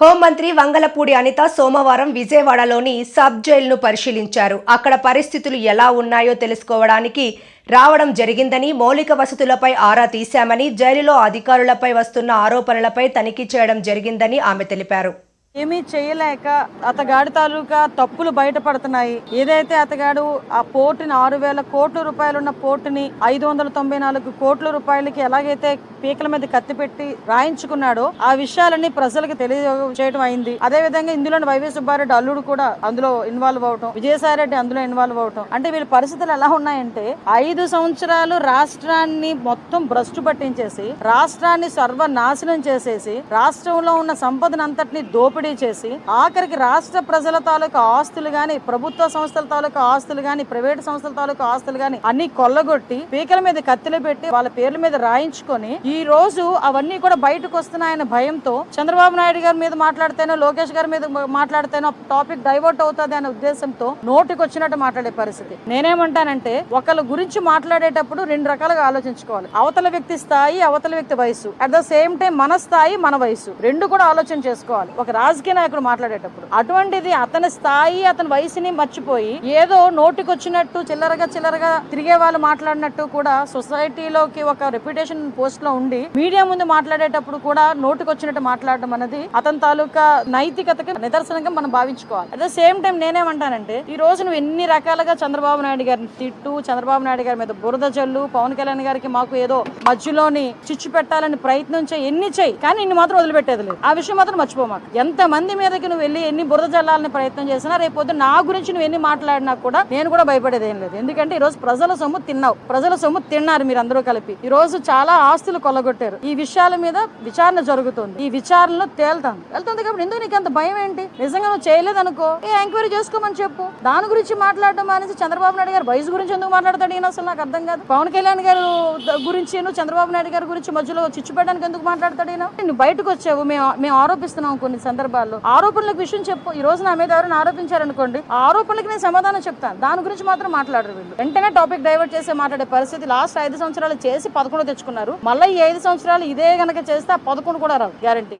హోంమంత్రి వంగలపూడి అనిత సోమవారం విజయవాడలోని సబ్ జైలును పరిశీలించారు. అక్కడ పరిస్థితులు ఎలా ఉన్నాయో తెలుసుకోవడానికి రావడం జరిగిందని మౌలిక వసతులపై ఆరా తీశామని జైలులో అధికారులపై వస్తున్న ఆరోపణలపై తనిఖీ చేయడం జరిగిందని ఆమె తెలిపారు. ఏమీ చేయలేక అతగాడి తాలూకా తప్పులు బయటపడుతున్నాయి. ఏదైతే అతగాడు ఆ పోర్టుని ఆరు వేల కోట్ల రూపాయలు ఉన్న పోర్టుని ఐదు వందల తొంభై నాలుగు కోట్ల రూపాయలకి ఎలాగైతే పీకల మీద కత్తి పెట్టి రాయించుకున్నాడో ఆ విషయాలన్నీ ప్రజలకు తెలియజేయడం అయింది. అదే విధంగా ఇందులో వైవీ సుబ్బారెడ్డి అల్లుడు కూడా అందులో ఇన్వాల్వ్ అవటం విజయసాయిరెడ్డి అందులో ఇన్వాల్వ్ అవటం. అంటే వీళ్ళ పరిస్థితులు ఎలా ఉన్నాయంటే ఐదు సంవత్సరాలు రాష్ట్రాన్ని మొత్తం భ్రష్టు పట్టించేసి రాష్ట్రాన్ని సర్వనాశనం చేసేసి రాష్ట్రంలో ఉన్న సంపదనంతటిని అంతటిని దోపిడీ చేసి ఆఖరికి రాష్ట్ర ప్రజల తాలూకా ఆస్తులు గాని ప్రభుత్వ సంస్థల తాలూకా ఆస్తులు గాని ప్రైవేట్ సంస్థల తాలూకా ఆస్తులు గాని అన్ని కొల్లగొట్టి పీకల మీద కత్తిలు పెట్టి వాళ్ళ పేర్ల మీద రాయించుకొని ఈ రోజు అవన్నీ కూడా బయటకు వస్తున్నాయన్న భయంతో చంద్రబాబు నాయుడు గారి మీద మాట్లాడితేనో లోకేష్ గారి మీద మాట్లాడితేనో టాపిక్ డైవర్ట్ అవుతుంది అనే ఉద్దేశంతో నోటికి వచ్చినట్టు మాట్లాడే పరిస్థితి. నేనేమంటానంటే ఒకళ్ళ గురించి మాట్లాడేటప్పుడు రెండు రకాలుగా ఆలోచించుకోవాలి. అవతల వ్యక్తి స్థాయి అవతల వ్యక్తి వయసు అట్ ద సేమ్ టైం మన స్థాయి మన వయసు రెండు కూడా ఆలోచన చేసుకోవాలి. ఒక రాజకీయ నాయకుడు మాట్లాడేటప్పుడు అటువంటిది అతని స్థాయి అతని వయసుని మర్చిపోయి ఏదో నోటికి వచ్చినట్టు చిల్లరగా చిల్లరగా తిరిగే వాళ్ళు మాట్లాడినట్టు కూడా సొసైటీలోకి ఒక రెప్యుటేషన్ పోస్ట్లో ఉండి మీడియా ముందు మాట్లాడేటప్పుడు కూడా నోటికి వచ్చినట్టు మాట్లాడడం అనేది అతని తాలూకా నైతికతకి నిదర్శనంగా మనం భావించుకోవాలి. అట్ ద సేమ్ టైం నేనేమంటానంటే ఈ రోజు నువ్వు ఎన్ని రకాలుగా చంద్రబాబు నాయుడు గారిని తిట్టు చంద్రబాబు నాయుడు గారి మీద బురద జల్లు పవన్ కళ్యాణ్ గారికి మాకు ఏదో మధ్యలోని చిచ్చు పెట్టాలని ప్రయత్నం చేయి ఎన్ని చేయి కానీ ఇన్ని మాత్రం వదిలిపెట్టేది లేదు. ఆ విషయం మాత్రం మర్చిపోమాక. ఎంత మంది మీదకి నువ్వు వెళ్ళి ఎన్ని బురద జల్లాలని ప్రయత్నం చేసినా రేపు నా గురించి నువ్వు ఎన్ని మాట్లాడినా కూడా నేను కూడా భయపడేది ఏం లేదు. ఎందుకంటే ఈ రోజు ప్రజల సొమ్ము తిన్నావు. ప్రజల సొమ్ము తిన్నారు మీరు అందరూ కలిపి. ఈ రోజు చాలా ఆస్తులు కొల్లగొట్టారు. ఈ విషయాల మీద విచారణ జరుగుతుంది. ఈ విచారణలో తేల్తాను. వెళ్తుంది కాబట్టి ఎందుకు నీకు అంత భయం ఏంటి? నిజంగా నువ్వు చేయలేదు అనుకో ఏ ఎంక్వైరీ చేసుకోమని చెప్పు. దాని గురించి మాట్లాడడం అనేసి చంద్రబాబు నాయుడు గారు వయసు గురించి ఎందుకు మాట్లాడతాడు ఈయన అసలు నాకు అర్థం కాదు. పవన్ కళ్యాణ్ గారు గురించి చంద్రబాబు నాయుడు గారి గురించి మధ్యలో చిచ్చు పెట్టడానికి ఎందుకు మాట్లాడతాడు ఈయన? నువ్వు బయటకు వచ్చావు. మేము మేము ఆరోపిస్తున్నాం కొన్ని సందర్భాల్లో ఆరోపణలకు విషయం చెప్పు ఈ రోజు నా మీద ఎవరైనా ఆరోపించారనుకోండి ఆ ఆరోపణలకు నేను సమాధానం చెప్తాను. దాని గురించి మాత్రం మాట్లాడరు వీళ్ళు. వెంటనే టాపిక్ డైవర్ట్ చేసి మాట్లాడే పరిస్థితి లాస్ట్ ఐదు సంవత్సరాలు చేసి పదకొండు తెచ్చుకున్నారు. మళ్ళీ ఈ ఐదు సంవత్సరాలు ఇదే గనక చేస్తే ఆ పదకొండు కూడా రావు గ్యారంటీ.